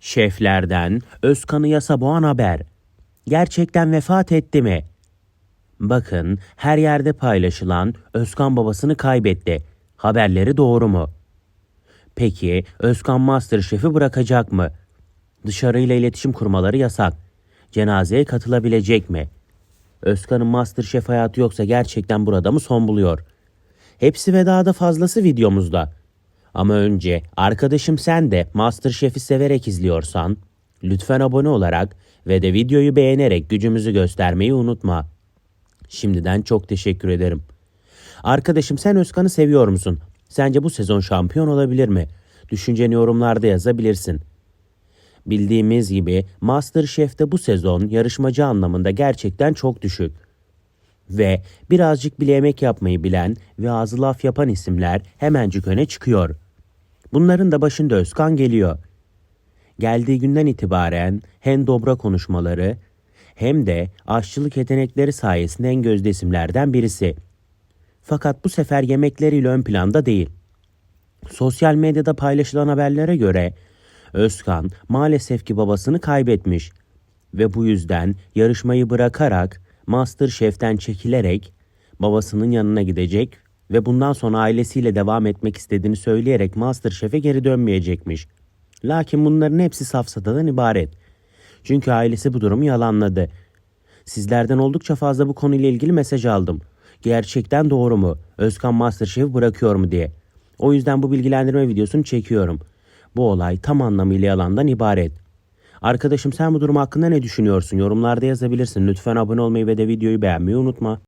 Şeflerden Özkan'ı yasa boğan haber. Gerçekten vefat etti mi? Bakın her yerde paylaşılan Özkan babasını kaybetti. Haberleri doğru mu? Peki Özkan Masterchef'i bırakacak mı? Dışarıyla iletişim kurmaları yasak. Cenazeye katılabilecek mi? Özkan'ın Masterchef hayatı yoksa gerçekten burada mı son buluyor? Hepsi ve daha da fazlası videomuzda. Ama önce arkadaşım sen de Masterchef'i severek izliyorsan lütfen abone olarak ve de videoyu beğenerek gücümüzü göstermeyi unutma. Şimdiden çok teşekkür ederim. Arkadaşım sen Özkan'ı seviyor musun? Sence bu sezon şampiyon olabilir mi? Düşünceni yorumlarda yazabilirsin. Bildiğimiz gibi MasterChef'te bu sezon yarışmacı anlamında gerçekten çok düşük. Ve birazcık bile yemek yapmayı bilen ve ağzı laf yapan isimler hemencik öne çıkıyor. Bunların da başında Özkan geliyor. Geldiği günden itibaren hem dobra konuşmaları hem de aşçılık yetenekleri sayesinde en gözde isimlerden birisi. Fakat bu sefer yemekleriyle ön planda değil. Sosyal medyada paylaşılan haberlere göre Özkan maalesef ki babasını kaybetmiş ve bu yüzden yarışmayı bırakarak MasterChef'ten çekilerek babasının yanına gidecek ve bundan sonra ailesiyle devam etmek istediğini söyleyerek MasterChef'e geri dönmeyecekmiş. Lakin bunların hepsi safsatadan ibaret. Çünkü ailesi bu durumu yalanladı. Sizlerden oldukça fazla bu konuyla ilgili mesaj aldım. Gerçekten doğru mu? Özkan Masterchef bırakıyor mu diye. O yüzden bu bilgilendirme videosunu çekiyorum. Bu olay tam anlamıyla yalandan ibaret. Arkadaşım sen bu durum hakkında ne düşünüyorsun? Yorumlarda yazabilirsin. Lütfen abone olmayı ve de videoyu beğenmeyi unutma.